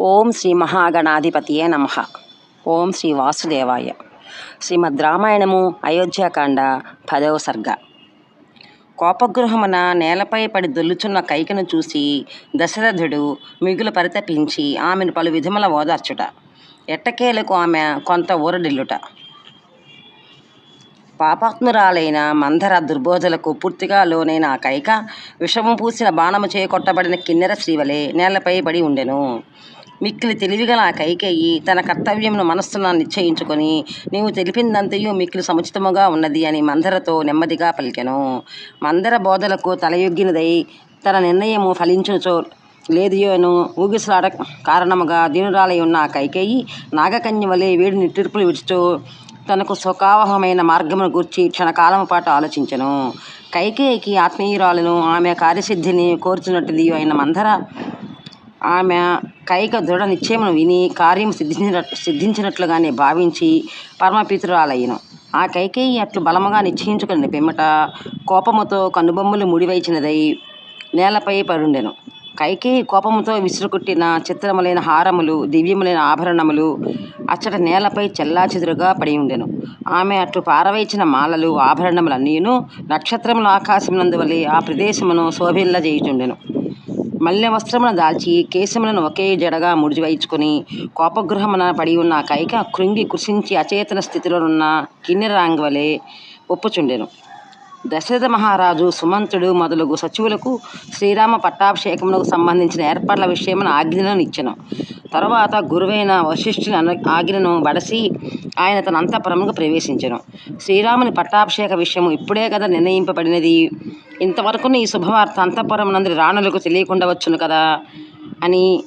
ఓం శ్రీ మహాగణాధిపతియే నమ. ఓం శ్రీ వాసుదేవాయ. శ్రీమద్ రామాయణము అయోధ్యాకాండ పదవ సర్గ. కోపగృహమున నేలపై పడి దొల్లుచున్న కైకను చూసి దశరథుడు మిగులు పరితపించి ఆమెను పలు విధముల ఓదార్చుట. ఎట్టకేలకు ఆమె కొంత ఊరడిల్లుట. పాపాత్మురాలైన మందర దుర్బోధలకు పూర్తిగా లోనైన ఆ కైక విషము పూసిన బాణము చేకొట్టబడిన కిన్నెర శ్రీవలే నేలపై పడి ఉండెను. మిక్కిలి తెలివిగల ఆ కైకేయి తన కర్తవ్యమును మనస్సున నిశ్చయించుకొని నీవు తెలిపిందంతయు మిక్కిలి సముచితముగా ఉన్నది అని మందరతో నెమ్మదిగా పలికెను. మందర బోధలకు తలయొగ్గినదై తన నిర్ణయము ఫలించుచో లేదియోను ఊగిసలాడ కారణముగా దీనురాలై ఉన్న ఆ కైకేయి నాగకన్య వలె వేడి నిట్టిర్పులు విడుచుతూ తనకు సుఖావహమైన మార్గమును గూర్చి క్షణకాలము పాటు ఆలోచించెను. కైకేయికి ఆత్మీయురాలను ఆమె కార్యసిద్ధిని కోరుచున్నట్టుది అయిన మందర. ఆమె కైక దృఢ నిశ్చయమును విని కార్యం సిద్ధించిన సిద్ధించినట్లుగానే భావించి పరమపితురాలయ్యను. ఆ కైకేయి అట్లు బలముగా నిశ్చయించుకుని పిమ్మట కోపముతో కనుబొమ్మలు ముడివైచినదై నేలపై పరుండెను కైకి కోపముతో విసురుకుట్టిన చిత్రములైన హారములు దివ్యములైన ఆభరణములు అచ్చట నేలపై చెల్లాచెదురుగా పడి ఉండెను. ఆమె అట్లు పారవేచిన మాలలు ఆభరణములన్నీను నక్షత్రముల ఆకాశమునందు వలె ఆ ప్రదేశమును శోభిల్ల చేయుచుండెను మల్లె వస్త్రమును దాల్చి కేశములను ఒకే జడగా ముడిచివేయించుకుని కోపగృహమున పడి ఉన్న కైక కృంగి కృషించి అచేతన స్థితిలో ఉన్న కిన్నెరాంగ్ వలె ఒప్పుచుండెను. దశరథ మహారాజు సుమంతుడు మొదలగు సచివులకు శ్రీరామ పట్టాభిషేకమునకు సంబంధించిన ఏర్పాట్ల విషయమున ఆజ్ఞలను ఇచ్చను. తర్వాత గురువైన వశిష్ఠుని ఆజ్ఞను బడసి ఆయన తన అంతఃపురముకు ప్రవేశించను. శ్రీరాముని పట్టాభిషేక విషయము ఇప్పుడే కదా నిర్ణయింపబడినది. ఇంతవరకు ఈ శుభవార్త నందు రాణులకు తెలియకుండా వచ్చును కదా అని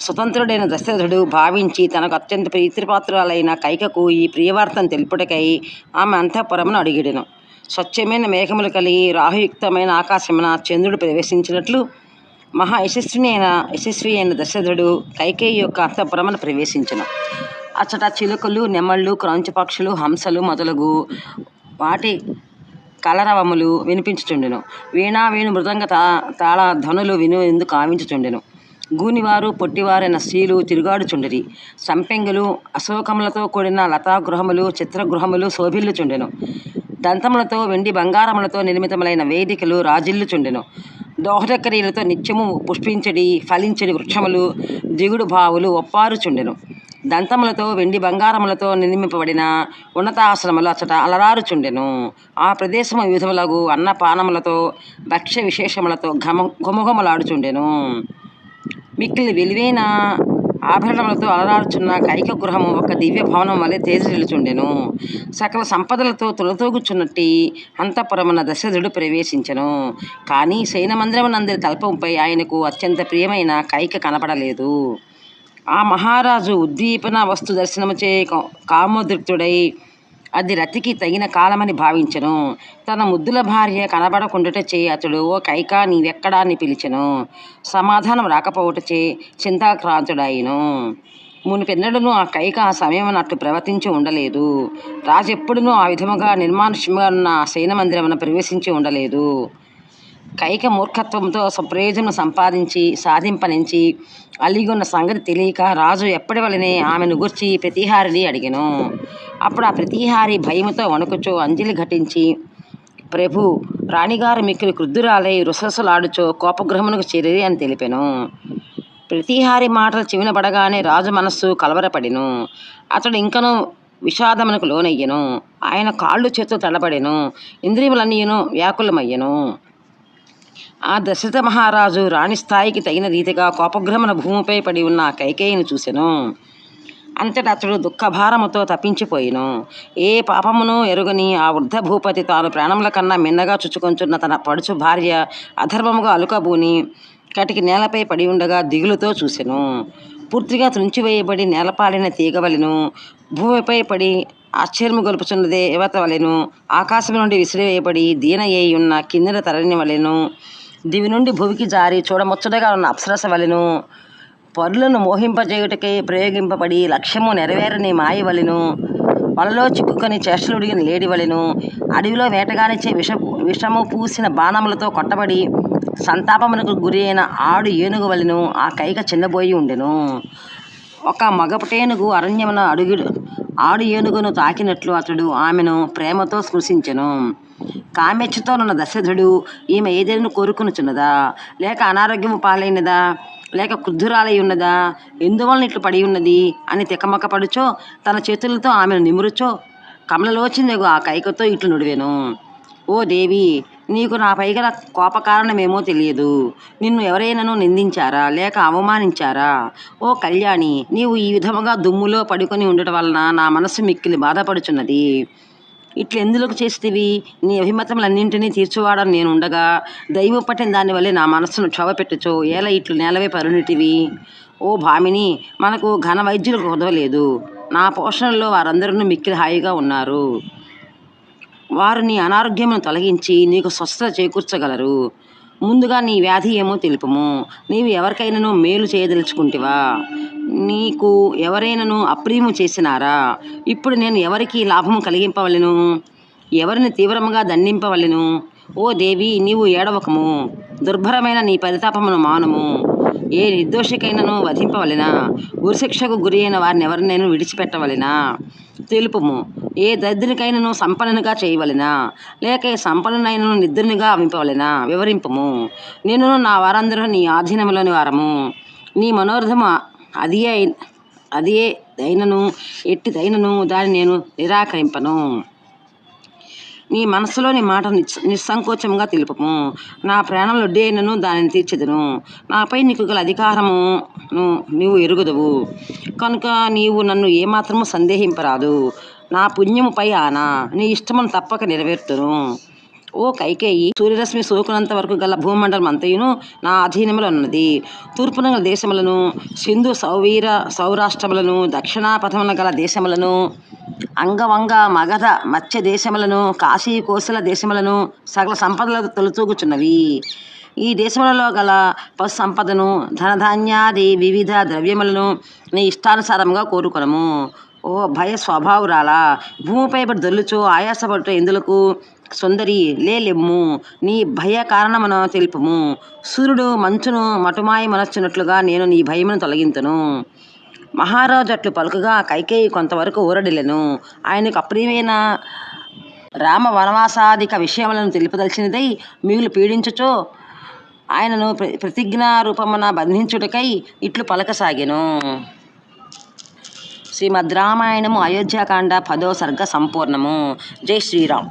స్వతంత్రుడైన దశరథుడు భావించి తనకు అత్యంత ప్రీతిపాత్రురాలైన కైకకు ఈ ప్రియవార్తను తెలుపుటకై ఆమె అంతఃపురమును అడిగిడెను. స్వచ్ఛమైన మేఘములు కలిగి రాహుయుక్తమైన ఆకాశమున చంద్రుడు ప్రవేశించినట్లు మహా యశస్విని అయిన యశస్వి అయిన దశరథుడు కైకేయి యొక్క అంతఃపురమును ప్రవేశించను. అచ్చట చిలుకలు నెమళ్ళు క్రాంచు పక్షులు హంసలు మొదలగు వాటి కలరవములు వినిపించుచుండెను. వీణా వేణు మృదంగ తా తాళ ధ్వనులు విను ఎందుకు కావించుచుండెను. గూనివారు పొట్టివారైన స్త్రీలు తిరుగాడుచుండిరి. సంపెంగులు అశోకములతో కూడిన లతాగృహములు చిత్రగృహములు శోభిల్లుచుండెను. దంతములతో వెండి బంగారములతో నిర్మితములైన వేదికలు రాజిల్లుచుండెను. దోహదకరీలతో నిత్యము పుష్పించడి ఫలించడి వృక్షములు దిగుడు భావులు ఒప్పారుచుండెను. దంతములతో వెండి బంగారములతో నిర్మింపబడిన ఉన్నతాశ్రములు అచ్చట అలరారుచుండెను. ఆ ప్రదేశము విధములగు అన్నపానములతో భక్ష్య విశేషములతో ఘమ ఘుమఘుమలాడుచుండెను. మిక్కిలి విలువైన ఆభరణములతో అలరారుచున్న కైక గృహము ఒక దివ్య భవనం వలె తేజరిల్లుచుండెను. సకల సంపదలతో తులతూగుచున్నట్టి అంతఃపురమున దశరథుడు ప్రవేశించెను. కానీ శయనమందిరమునందరి తల్పంపై ఆయనకు అత్యంత ప్రియమైన కైక కనపడలేదు. ఆ మహారాజు ఉద్దీపన వస్తు దర్శనముచే కామోదృప్తుడై అది రతికి తగిన కాలమని భావించెను. తన ముద్దుల భార్య కనబడకుండుటచే అతడు ఓ కైకా నీవెక్కడా అని పిలిచెను. సమాధానం రాకపోవటచే చింతాక్రాంతుడాయిను మునిపెన్నడను ఆ కైక ఆ సమయం అట్లు ప్రవర్తించి ఉండలేదు. రాజు ఎప్పుడునూ ఆ విధముగా నిర్మానుష్యంగా ఉన్న శయన ప్రవేశించి ఉండలేదు. కైక మూర్ఖత్వంతో ప్రయోజనం సంపాదించి సాధింపనించి అలిగున్న సంగతి తెలియక రాజు ఎప్పటి వలనే ఆమెను గుర్చి ప్రతిహారిని అడిగాను. అప్పుడు ఆ ప్రతిహారి భయముతో వణుకుచో అంజలి ఘటించి ప్రభు రాణిగారు మిక్కిలి క్రుద్ధురాలై రుసరుసలాడుచో కోపగృహమునకు చేరి అని తెలిపెను. ప్రతిహారి మాటలు చెవిన పడగానే రాజు మనస్సు కలవరపడెను. అతడు ఇంకనూ విషాదమునకు లోనయ్యను. ఆయన కాళ్ళు చేతులు తడబడెను. ఇంద్రియములన్నీయును వ్యాకులమయ్యను. ఆ దశరథ మహారాజు రాణి స్థాయికి తగిన రీతిగా కోపగ్రహమున భూమిపై పడి ఉన్న కైకేయిని చూసెను. అంతటతడు దుఃఖభారముతో తప్పించిపోయిను ఏ పాపమును ఎరుగని ఆ వృద్ధ భూపతి తాను ప్రాణముల కన్నా మిన్నగా చుచ్చుకొంచున్న తన పడుచు భార్య అధర్మముగా అలుకబూని కటికి నేలపై పడి ఉండగా దిగులుతో చూసెను. పూర్తిగా తుంచివేయబడి నేలపాలిన తీగవలెను. భూమిపై పడి ఆశ్చర్యము గొలుపుచున్నదే యువత వలెను ఆకాశం నుండి విసిరివేయబడి దీన అయి ఉన్న కిన్నెర తరణి వలెను. దివి నుండి భూమికి జారి చూడముచ్చటగా ఉన్న అప్సరస వలెను. పరులను మోహింపజేయుటకై ప్రయోగింపబడి లక్ష్యము నెరవేరని మాయవలెను. వలలో చిక్కుకొని చేష్టలుడిగిన లేడివలెను. అడవిలో వేటగానిచ్చే విష విషము పూసిన బాణములతో కొట్టబడి సంతాపమునకు గురి అయిన ఆడు ఏనుగు వలెను ఆ కైక చిన్నబోయి ఉండెను. ఒక మగపటేనుగు అరణ్యమున అడుగు ఆడు ఏనుగును తాకినట్లు అతడు ఆమెను ప్రేమతో స్పృశించెను. కామెచ్చుతోనున్న దశరథుడు ఈమె ఏదైనా కోరుకునుచున్నదా? లేక అనారోగ్యము పాలైనదా? లేక క్రుద్ధురాలై ఉన్నదా? ఎందువలన ఇట్లు పడి ఉన్నది? అని తికమక పడుచో తన చేతులతో ఆమెను నిమురుచో కమలలోచిందగు ఆ కైకతో ఇట్లు నుడివేను. ఓ దేవి నీకు నాపై గల కోప కారణమేమో తెలియదు. నిన్ను ఎవరైనాను నిందించారా? లేక అవమానించారా? ఓ కళ్యాణి నీవు ఈ విధముగా దుమ్ములో పడుకొని ఉండటం వలన నా మనస్సు మిక్కిలి బాధపడుచున్నది. ఇట్లు ఎందులోకి చేస్తేవి? నీ అభిమతములన్నింటినీ తీర్చువాడని నేను ఉండగా దైవం పట్టిన దానివల్లే నా మనస్సును క్షోభపెట్టుచో ఎలా ఇట్లు నేలవే పరుణిటివి ఓ భామిని మనకు ఘన వైద్యులకు కుదవలేదు నా పోషణలో వారందరూ మిక్కిలి హాయిగా ఉన్నారు. వారు నీ అనారోగ్యమును తొలగించి నీకు స్వస్థత చేకూర్చగలరు. ముందుగా నీ వ్యాధి ఏమో తెలుపుము. నీవు ఎవరికైనాను మేలు చేయదలుచుకుంటివా? నీకు ఎవరైనాను అప్రియము చేసినారా? ఇప్పుడు నేను ఎవరికి లాభము కలిగింపవలను? ఎవరిని తీవ్రముగా దండింపవలను? ఓ దేవి నీవు ఏడవకము. దుర్భరమైన నీ పరితాపమును మానము. ఏ నిర్దోషికైనను వధింపవలెనా? ఉరిశిక్షకు గురి అయిన వారిని ఎవరినైనా విడిచిపెట్టవలెనా? తెలుపుము. ఏ దరిద్రునికైనను సంపన్నునిగా చేయవలెనా? లేక ఏ సంపన్నునైనను నిద్రునిగా అవింపవలెనా? వివరింపము. నేను నా వారందరూ నీ ఆధీనంలోని వారము. నీ మనోరథము అది అది దైనను ఎట్టి దైనను దాన్ని నేను నిరాకరింపను. నీ మనసులోని మాట నిస్సంకోచంగా తెలుపము. నా ప్రాణంలో అయినను దానిని తీర్చెదను. నాపై నీకు గల అధికారమును నీవు ఎరుగుదవు. కనుక నీవు నన్ను ఏమాత్రము సందేహింపరాదు. నా పుణ్యముపై ఆనా నీ ఇష్టమును తప్పక నెరవేర్తును. ఓ కైకేయి సూర్యరశ్మి సోకునంత వరకు గల భూమండలం అంతయును నా అధీనంలో ఉన్నది. తూర్పున గల దేశములను సింధు సౌవీర సౌరాష్ట్రములను దక్షిణాపథమున గల దేశములను అంగవంగ మగధ మత్స్య దేశములను కాశీ కోసల దేశములను సకల సంపదలకు తొలుతూగుచున్నవి ఈ దేశములలో గల పశు సంపదను ధనధాన్యాది వివిధ ద్రవ్యములను నీ ఇష్టానుసారముగా కోరుకొనము. ఓ భయ స్వభావురాలా భూమిపై పడి దొల్లుచో ఆయాసపడుట ఎందులకు? సుందరి లేలెమ్ము నీ భయ కారణమున తెలుపము. సూర్యుడు మంచును మటుమాయి మనర్చినట్లుగా నేను నీ భయమును తొలగింతును. మహారాజు అట్లు పలుకగా కైకేయి కొంతవరకు ఊరడిలెను ఆయనకు అప్రియమైన రామ వనవాసాదిక విషయములను తెలుపదలిచినదై మిగులు పీడించుచో ఆయనను ప్ర- రూపమున బంధించుటకై ఇట్లు పలకసాగెను. శ్రీమద్ రామాయణము అయోధ్యాకాండ పదో సర్గ సంపూర్ణము. జై శ్రీరామ్.